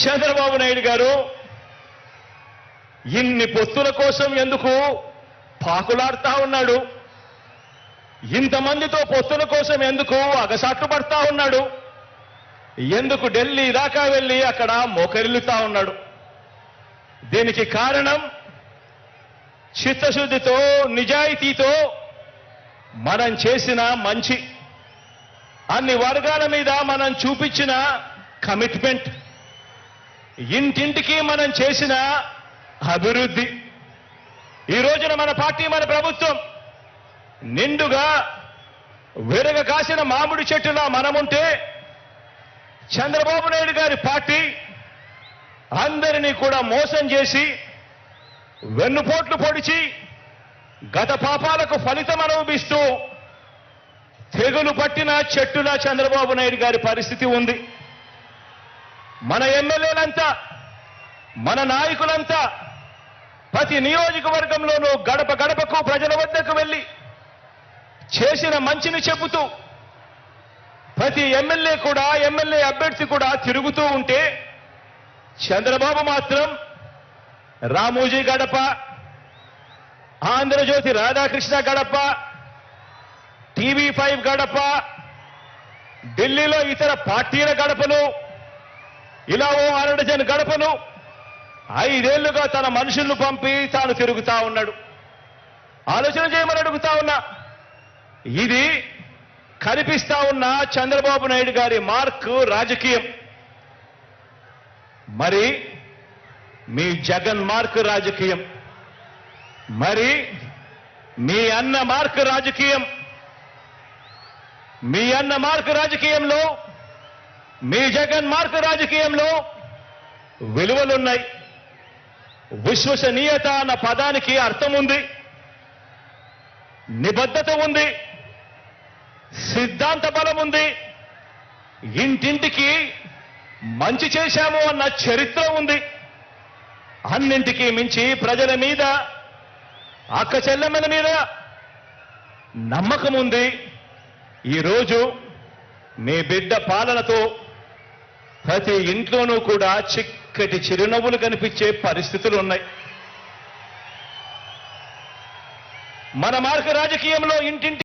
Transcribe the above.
చంద్రబాబు నాయుడు గారు ఇన్ని పొత్తుల కోసం ఎందుకు పాకులాడుతా ఉన్నాడు? ఇంతమందితో పొత్తుల కోసం ఎందుకు అగసాట్లు పడతా ఉన్నాడు? ఎందుకు ఢిల్లీ దాకా వెళ్ళి అక్కడ మోకరిల్లుతా ఉన్నాడు? దీనికి కారణం చిత్తశుద్ధితో నిజాయితీతో మనం చేసిన మంచి. అన్ని వర్గాల మీద మనం చూపించిన కమిట్మెంట్ ఇంటింటికి మనం చేసిన అభివృద్ధి. ఈ రోజున మన పార్టీ మన ప్రభుత్వం నిండుగా విరగ కాసిన మామిడి చెట్టులా మనముంటే చంద్రబాబు నాయుడు గారి పార్టీ అందరినీ కూడా మోసం చేసి వెన్నుపోట్లు పొడిచి గత పాపాలకు ఫలితం అనుభవిస్తూ తెగులు పట్టిన చెట్టులా చంద్రబాబు నాయుడు గారి పరిస్థితి ఉంది. మన ఎమ్మెల్యేలంతా మన నాయకులంతా ప్రతి నియోజకవర్గంలోనూ గడప గడపకు ప్రజల వద్దకు వెళ్ళి చేసిన మంచిని చెబుతూ ప్రతి ఎమ్మెల్యే కూడా ఎమ్మెల్యే అభ్యర్థి కూడా తిరుగుతూ ఉంటే చంద్రబాబు మాత్రం రామోజీ గడప ఆంధ్రజ్యోతి రాధాకృష్ణ గడప టీవీ ఫైవ్ గడప ఢిల్లీలో ఇతర పార్టీల గడపలు ఇలా ఓ అరడజన్ గడపను ఐదేళ్ళుగా తన మనుషులను పంపి తాను తిరుగుతా ఉన్నాడు. ఆలోచన చేయమని అడుగుతా ఉన్నా. ఇది కనిపిస్తా ఉన్న చంద్రబాబు నాయుడు గారి మార్క్ రాజకీయం. మరి మీ జగన్ మార్క్ రాజకీయం. మరి మీ అన్న మార్క్ రాజకీయం. మీ అన్న మార్క్ రాజకీయంలో మీ జగన్ మార్క్ రాజకీయంలో విలువలున్నాయి. విశ్వసనీయత అన్న పదానికి అర్థం ఉంది. నిబద్ధత ఉంది. సిద్ధాంత బలం ఉంది. ఇంటింటికి మంచి చేశాము అన్న చరిత్ర ఉంది. అన్నింటికి మించి ప్రజల మీద అక్క చెల్లెమ్మల మీద నమ్మకం ఉంది. ఈరోజు మీ బిడ్డ పాలనతో ప్రతి ఇంట్లోనూ కూడా చిక్కటి చిరునవ్వులు కనిపించే పరిస్థితులు ఉన్నాయి. మన మార్గ రాజకీయంలో ఇంటింటి